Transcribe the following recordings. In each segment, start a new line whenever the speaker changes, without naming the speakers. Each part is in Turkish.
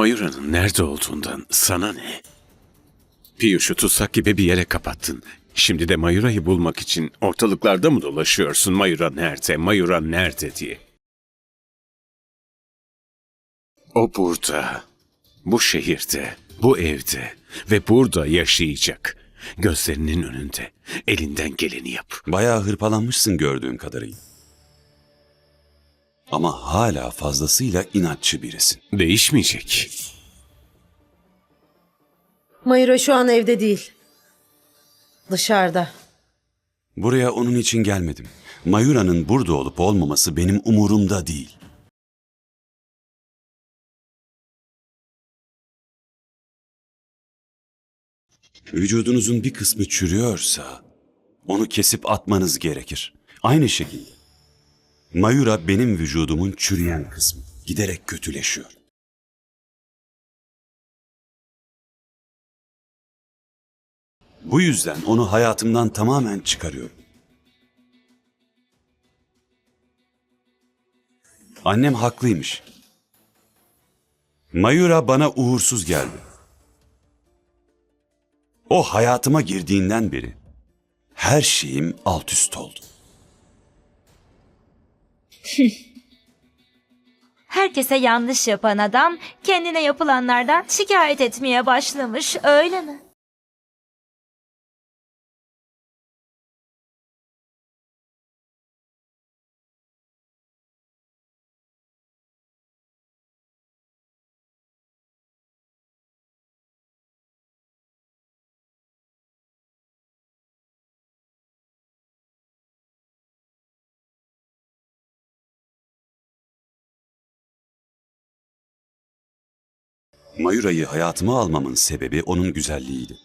Mayura'nın nerede olduğundan sana ne? Piyuş'u tutsak gibi bir yere kapattın. Şimdi de Mayura'yı bulmak için ortalıklarda mı dolaşıyorsun? Mayura nerede? Mayura nerede diye. O burada. Bu şehirde, bu evde ve burada yaşayacak. Gözlerinin önünde. Elinden geleni yap.
Bayağı hırpalanmışsın gördüğüm kadarıyla. Ama hala fazlasıyla inatçı birisin.
Değişmeyecek.
Mayura şu an evde değil. Dışarıda.
Buraya onun için gelmedim. Mayura'nın burada olup olmaması benim umurumda değil. Vücudunuzun bir kısmı çürüyorsa onu kesip atmanız gerekir. Aynı şekilde Mayura benim vücudumun çürüyen kısmı. Giderek kötüleşiyor. Bu yüzden onu hayatımdan tamamen çıkarıyorum. Annem haklıymış. Mayura bana uğursuz geldi. O hayatıma girdiğinden beri her şeyim alt üst oldu.
Herkese yanlış yapan adam kendine yapılanlardan şikayet etmeye başlamış öyle mi?
Mayura'yı hayatıma almamın sebebi onun güzelliğiydi.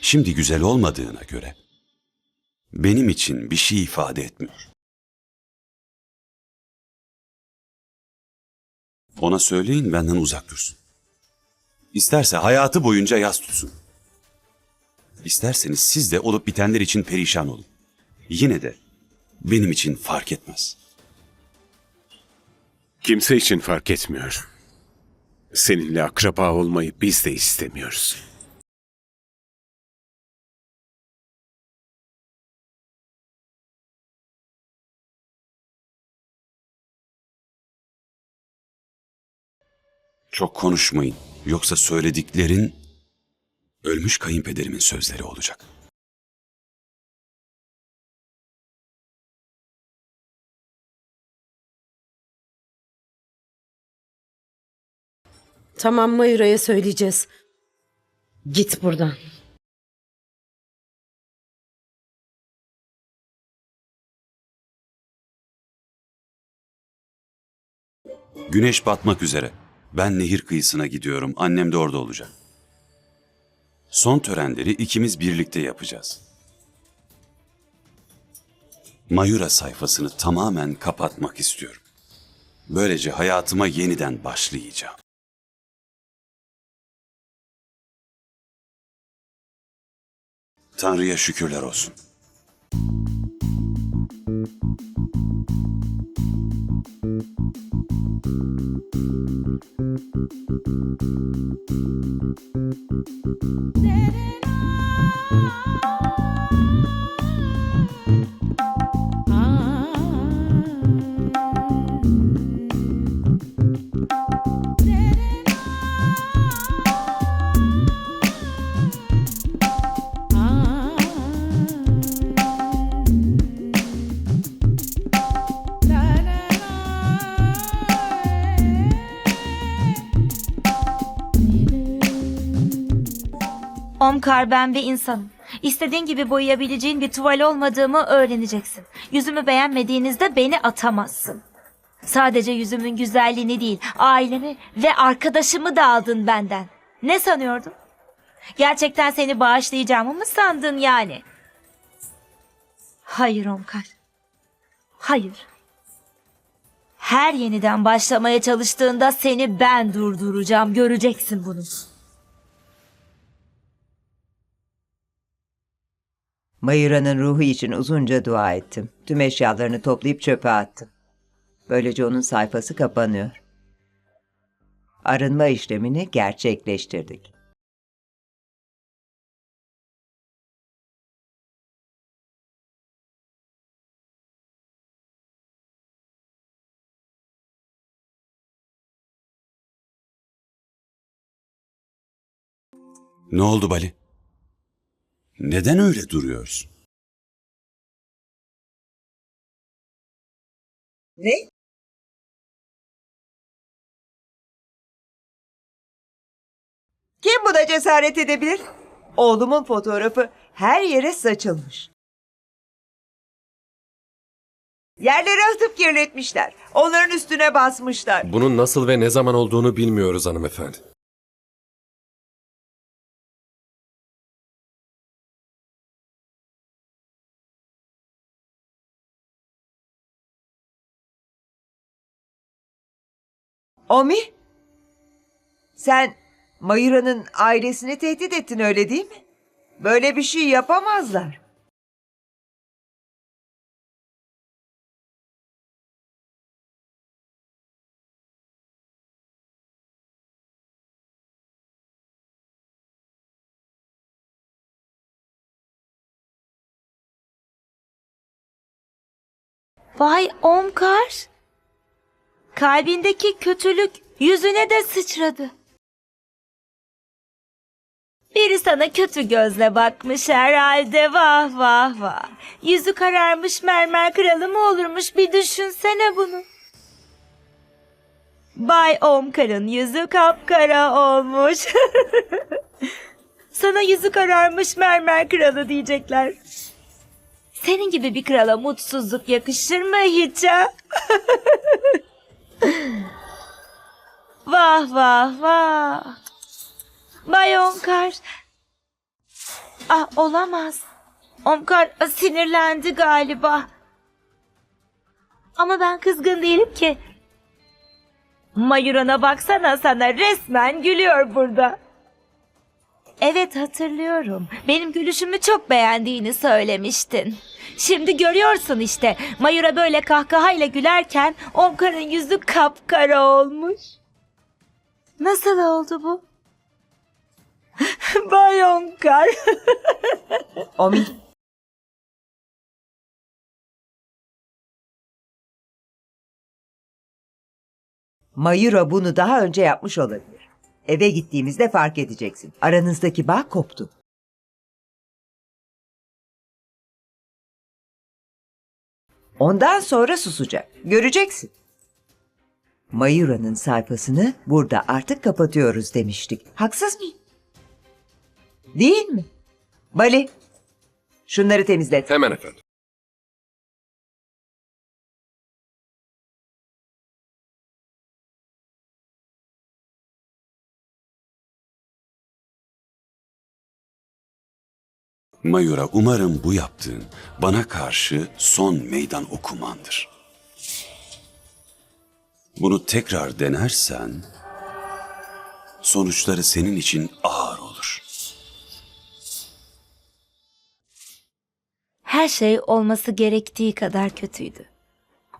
Şimdi güzel olmadığına göre benim için bir şey ifade etmiyor. Ona söyleyin benden uzak dursun. İsterse hayatı boyunca yas tutsun. İsterseniz siz de olup bitenler için perişan olun. Yine de benim için fark etmez.
Kimse için fark etmiyor. Seninle akraba olmayı biz de istemiyoruz.
Çok konuşmayın. Yoksa söylediklerin ölmüş kayınpederimin sözleri olacak.
Tamam Mayura'ya söyleyeceğiz. Git buradan.
Güneş batmak üzere. Ben nehir kıyısına gidiyorum. Annem de orada olacak. Son törenleri ikimiz birlikte yapacağız. Mayura sayfasını tamamen kapatmak istiyorum. Böylece hayatıma yeniden başlayacağım. Tanrı'ya şükürler olsun.
Omkar ben bir insanım. İstediğin gibi boyayabileceğin bir tuval olmadığımı öğreneceksin. Yüzümü beğenmediğinizde beni atamazsın. Sadece yüzümün güzelliğini değil, ailemi ve arkadaşımı da aldın benden. Ne sanıyordun? Gerçekten seni bağışlayacağımı mı sandın yani? Hayır Omkar. Hayır. Her yeniden başlamaya çalıştığında seni ben durduracağım. Göreceksin bunu.
Mayura'nın ruhu için uzunca dua ettim. Tüm eşyalarını toplayıp çöpe attım. Böylece onun sayfası kapanıyor. Arınma işlemini gerçekleştirdik.
Ne oldu Bali? Neden öyle duruyorsun?
Ne? Kim buna cesaret edebilir? Oğlumun fotoğrafı her yere saçılmış. Yerlere atıp kirletmişler. Onların üstüne basmışlar.
Bunun nasıl ve ne zaman olduğunu bilmiyoruz hanımefendi.
Omi? Sen Mayura'nın ailesini tehdit ettin öyle değil mi? Böyle bir şey yapamazlar.
Vay Omkar. Kalbindeki kötülük yüzüne de sıçradı. Biri sana kötü gözle bakmış herhalde vah vah vah. Yüzü kararmış mermer kralı mı olurmuş bir düşünsene bunu. Bay Omkar'ın yüzü kapkara olmuş. sana yüzü kararmış mermer kralı diyecekler. Senin gibi bir krala mutsuzluk yakışır mı hiç ha? vah vah vah. Bay Omkar. Ah olamaz. Omkar sinirlendi galiba. Ama ben kızgın değilim ki. Mayuran'a baksana sana resmen gülüyor burada. Evet hatırlıyorum. Benim gülüşümü çok beğendiğini söylemiştin. Şimdi görüyorsun işte. Mayura böyle kahkahayla gülerken Omkar'ın yüzü kapkara olmuş. Nasıl oldu bu? Bay Omkar.
Omi. Mayura bunu daha önce yapmış olabilir. Eve gittiğimizde fark edeceksin. Aranızdaki bağ koptu. Ondan sonra susacak. Göreceksin. Mayura'nın sayfasını burada artık kapatıyoruz demiştik. Haksız mıyım? Değil mi? Bali, şunları temizlet.
Hemen efendim.
Mayura umarım bu yaptığın bana karşı son meydan okumandır. Bunu tekrar denersen sonuçları senin için ağır olur.
Her şey olması gerektiği kadar kötüydü.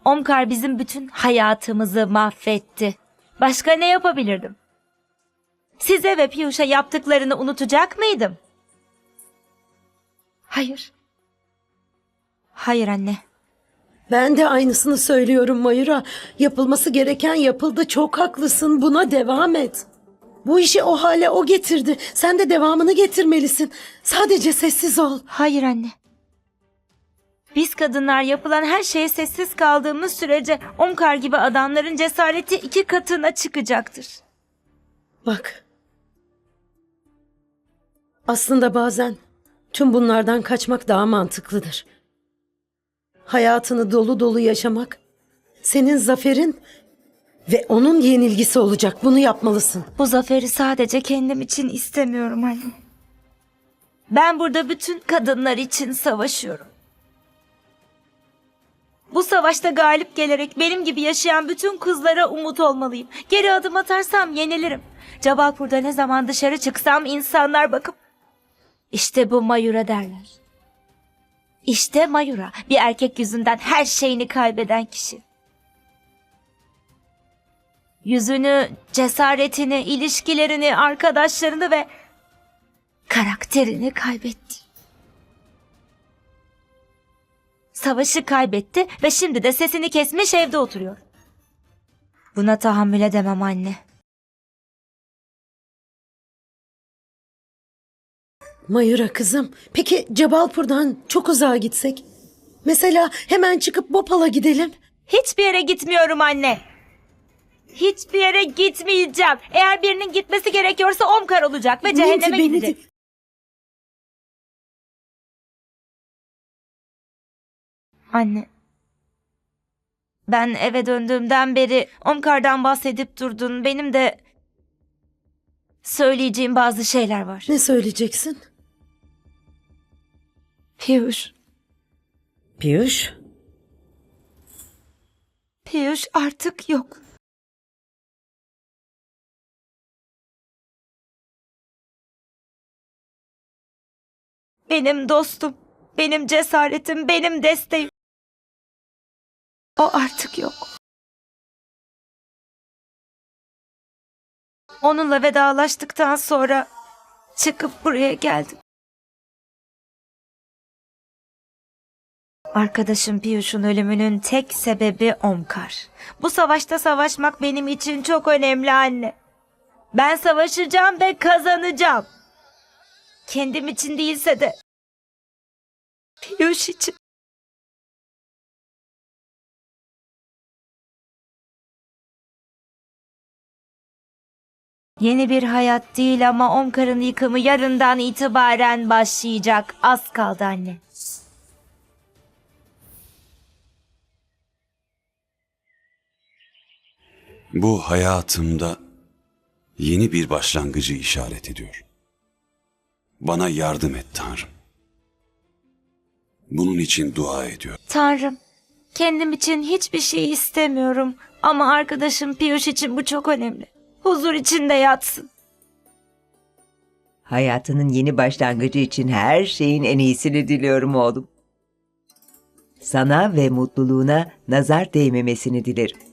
Omkar bizim bütün hayatımızı mahvetti. Başka ne yapabilirdim? Size ve Piyuş'a yaptıklarını unutacak mıydım? Hayır. Hayır anne.
Ben de aynısını söylüyorum Mayura. Yapılması gereken yapıldı. Çok haklısın. Buna devam et. Bu işi o hale o getirdi. Sen de devamını getirmelisin. Sadece sessiz ol.
Hayır anne. Biz kadınlar yapılan her şeye sessiz kaldığımız sürece Omkar gibi adamların cesareti iki katına çıkacaktır.
Bak. Aslında bazen tüm bunlardan kaçmak daha mantıklıdır. Hayatını dolu dolu yaşamak senin zaferin ve onun yenilgisi olacak. Bunu yapmalısın.
Bu zaferi sadece kendim için istemiyorum anne. Ben burada bütün kadınlar için savaşıyorum. Bu savaşta galip gelerek benim gibi yaşayan bütün kızlara umut olmalıyım. Geri adım atarsam yenilirim. Cabalpur'da ne zaman dışarı çıksam insanlar bakıp işte bu Mayura derler. İşte Mayura bir erkek yüzünden her şeyini kaybeden kişi. Yüzünü, cesaretini, ilişkilerini, arkadaşlarını ve karakterini kaybetti. Savaşı kaybetti ve şimdi de sesini kesmiş evde oturuyor. Buna tahammül edemem anne.
Mayura kızım. Peki Cebalpur'dan çok uzağa gitsek? Mesela hemen çıkıp Bopal'a gidelim.
Hiçbir yere gitmiyorum anne. Hiçbir yere gitmeyeceğim. Eğer birinin gitmesi gerekiyorsa Omkar olacak ve cehenneme
beni
gidecek.
de-
Anne. Ben eve döndüğümden beri Omkar'dan bahsedip durdun. Benim de söyleyeceğim bazı şeyler var.
Ne söyleyeceksin?
Piyuş.
Piyuş.
Piyuş artık yok. Benim dostum, benim cesaretim, benim desteğim. O artık yok. Onunla vedalaştıktan sonra çıkıp buraya geldim. Arkadaşım Piyuş'un ölümünün tek sebebi Omkar. Bu savaşta savaşmak benim için çok önemli anne. Ben savaşacağım ve kazanacağım. Kendim için değilse de Piyuş için. Yeni bir hayat değil ama Omkar'ın yıkımı yarından itibaren başlayacak. Az kaldı anne.
Bu hayatımda yeni bir başlangıcı işaret ediyor. Bana yardım et Tanrım. Bunun için dua ediyor.
Tanrım, kendim için hiçbir şey istemiyorum ama arkadaşım Piyuş için bu çok önemli. Huzur içinde yatsın.
Hayatının yeni başlangıcı için her şeyin en iyisini diliyorum oğlum. Sana ve mutluluğuna nazar değmemesini dilerim.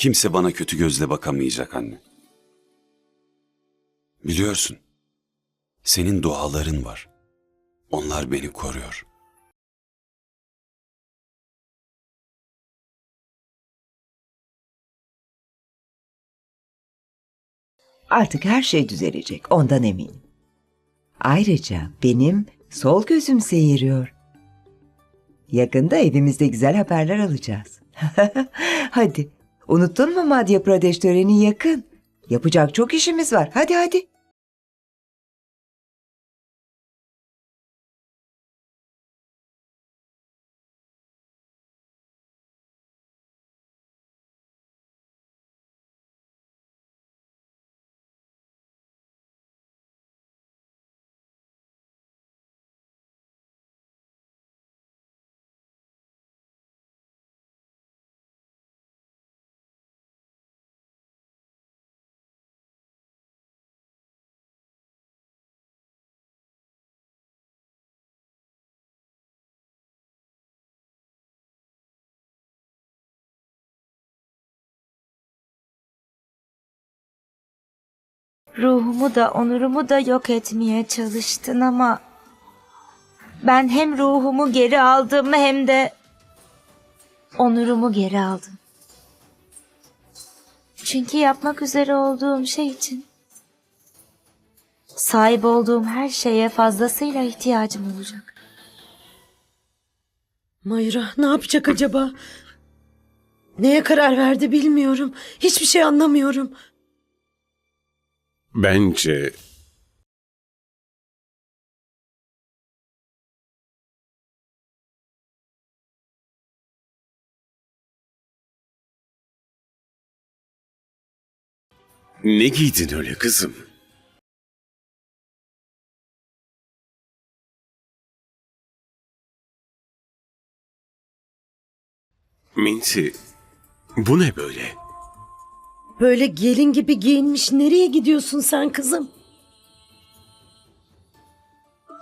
Kimse bana kötü gözle bakamayacak anne. Biliyorsun, senin duaların var. Onlar beni koruyor.
Artık her şey düzelecek, ondan eminim. Ayrıca benim sol gözüm seyiriyor. Yakında evimizde güzel haberler alacağız. hadi, unuttun mu Madhya Pradesh töreni yakın. Yapacak çok işimiz var. Hadi hadi.
Ruhumu da onurumu da yok etmeye çalıştın ama ben hem ruhumu geri aldım hem de onurumu geri aldım. Çünkü yapmak üzere olduğum şey için sahip olduğum her şeye fazlasıyla ihtiyacım olacak.
Mayura ne yapacak acaba? Neye karar verdi bilmiyorum. Hiçbir şey anlamıyorum.
Bence Ne giydin öyle kızım? Minti, bu ne böyle?
Böyle gelin gibi giyinmiş nereye gidiyorsun sen kızım?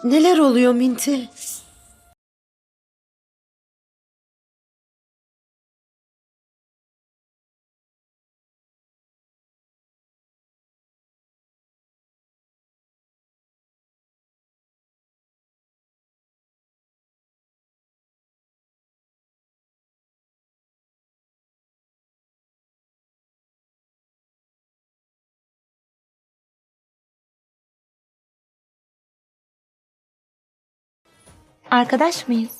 Neler oluyor Minti?
Arkadaş mıyız?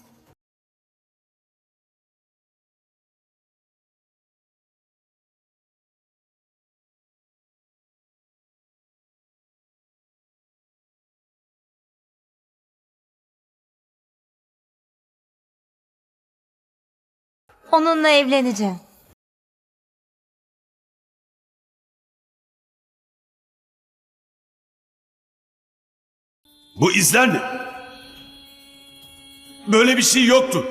Onunla evleneceğim.
Bu izler ne? Böyle bir şey yoktu.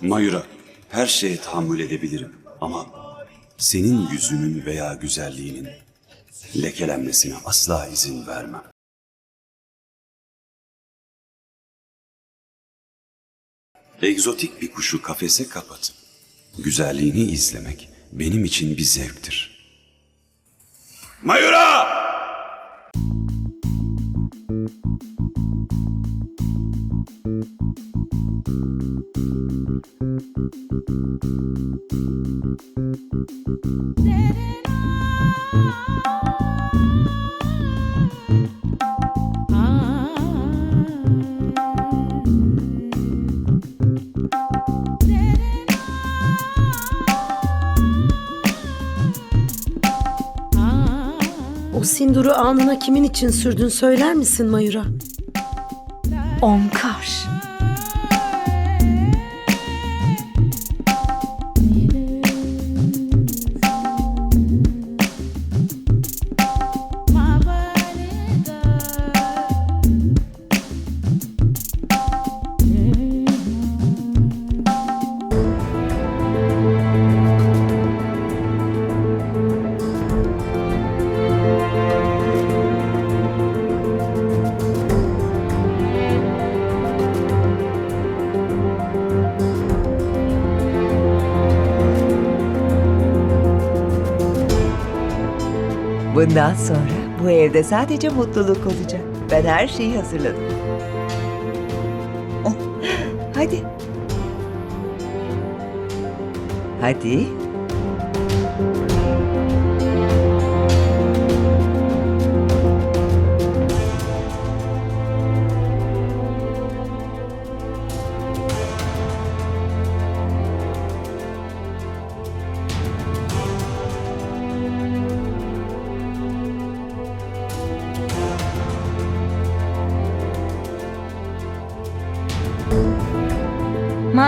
Mayura, her şeye tahammül edebilirim ama senin yüzünün veya güzelliğinin lekelenmesine asla izin vermem. Egzotik bir kuşu kafese kapatıp güzelliğini izlemek benim için bir zevktir. Mayura!
O sinduru alnına kimin için sürdün söyler misin Mayura?
Omkar.
Bundan sonra bu evde sadece mutluluk olacak. Ben her şeyi hazırladım. Oh, Hadi. Hadi.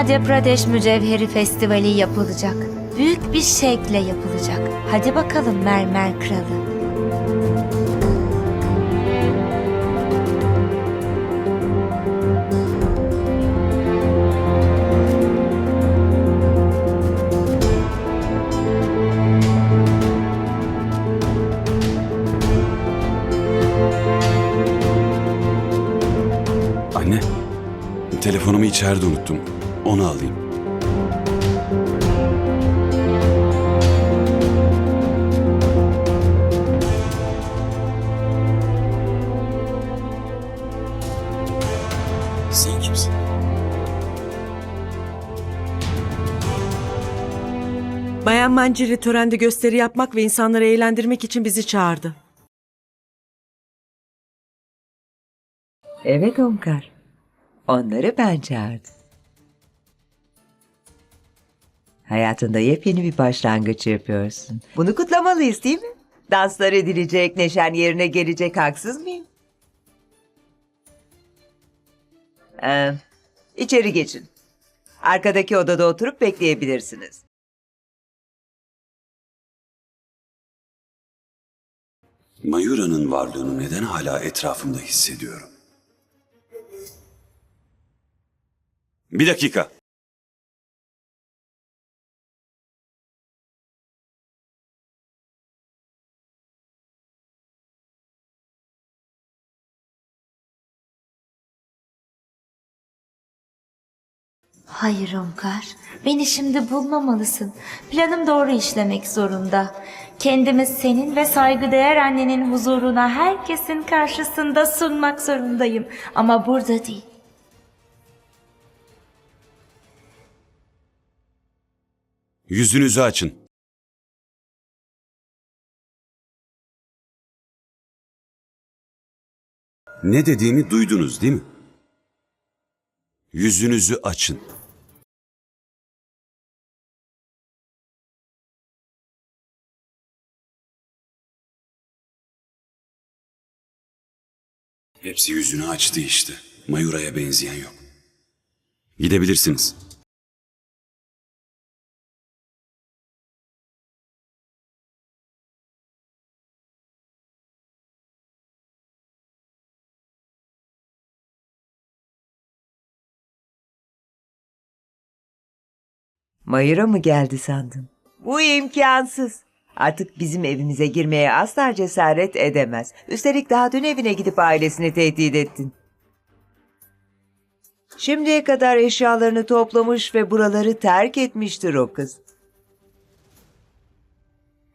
Madhya Pradesh Mücevheri Festivali yapılacak. Büyük bir şekle yapılacak. Hadi bakalım Mermer Kralı.
Anne, telefonumu içeride unuttum. Onu alayım. Sen kimsin?
Bayan Manciri törende gösteri yapmak ve insanları eğlendirmek için bizi çağırdı.
Evet Omkar. Onları ben çağırdım. Hayatında yepyeni bir başlangıç yapıyorsun. Bunu kutlamalıyız değil mi? Danslar edilecek, neşen yerine gelecek haksız mıyım? Ee, içeri geçin. Arkadaki odada oturup bekleyebilirsiniz.
Mayura'nın varlığını neden hala etrafımda hissediyorum? Bir dakika.
Hayır Omkar, beni şimdi bulmamalısın. Planım doğru işlemek zorunda. Kendimi senin ve saygıdeğer annenin huzuruna herkesin karşısında sunmak zorundayım. Ama burada değil.
Yüzünüzü açın. Ne dediğimi duydunuz değil mi? Yüzünüzü açın. Hepsi yüzünü açtı işte. Mayura'ya benzeyen yok. Gidebilirsiniz.
Mayura mı geldi sandın? Bu imkansız. Artık bizim evimize girmeye asla cesaret edemez. Üstelik daha dün evine gidip ailesini tehdit ettin. Şimdiye kadar eşyalarını toplamış ve buraları terk etmiştir o kız.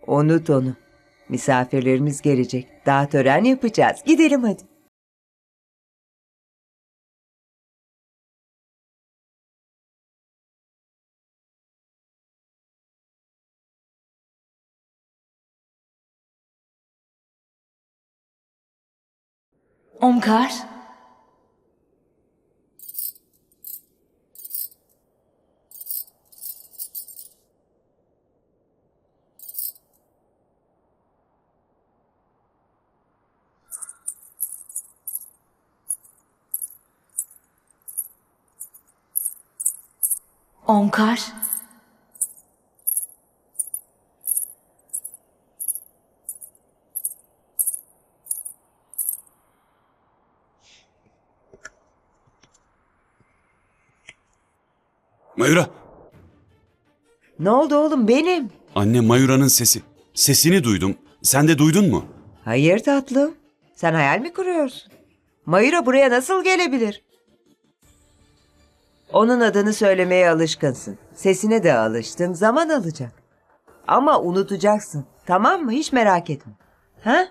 Unut onu. Misafirlerimiz gelecek. Daha tören yapacağız. Gidelim hadi.
Omkar, Omkar.
Mayura!
Ne oldu oğlum benim?
Anne Mayura'nın sesi. Sesini duydum. Sen de duydun mu?
Hayır tatlım. Sen hayal mi kuruyorsun? Mayura buraya nasıl gelebilir? Onun adını söylemeye alışkınsın. Sesine de alıştın. Zaman alacak. Ama unutacaksın. Tamam mı? Hiç merak etme. Ha?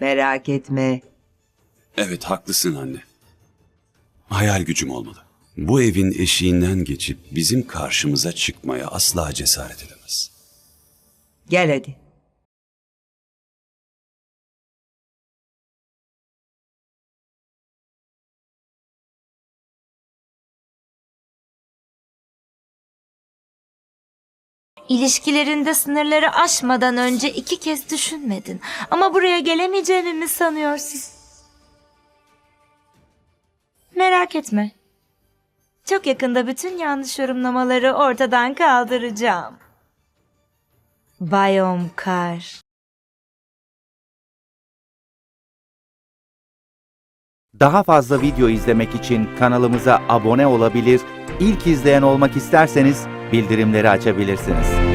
Merak etme.
Evet haklısın anne. Hayal gücüm olmalı. Bu evin eşiğinden geçip bizim karşımıza çıkmaya asla cesaret edemez.
Gel hadi.
İlişkilerinde sınırları aşmadan önce iki kez düşünmedin. Ama buraya gelemeyeceğimi mi sanıyorsun? Merak etme. Çok yakında bütün yanlış yorumlamaları ortadan kaldıracağım. Bay Omkar.
Daha fazla video izlemek için kanalımıza abone olabilir, ilk izleyen olmak isterseniz bildirimleri açabilirsiniz.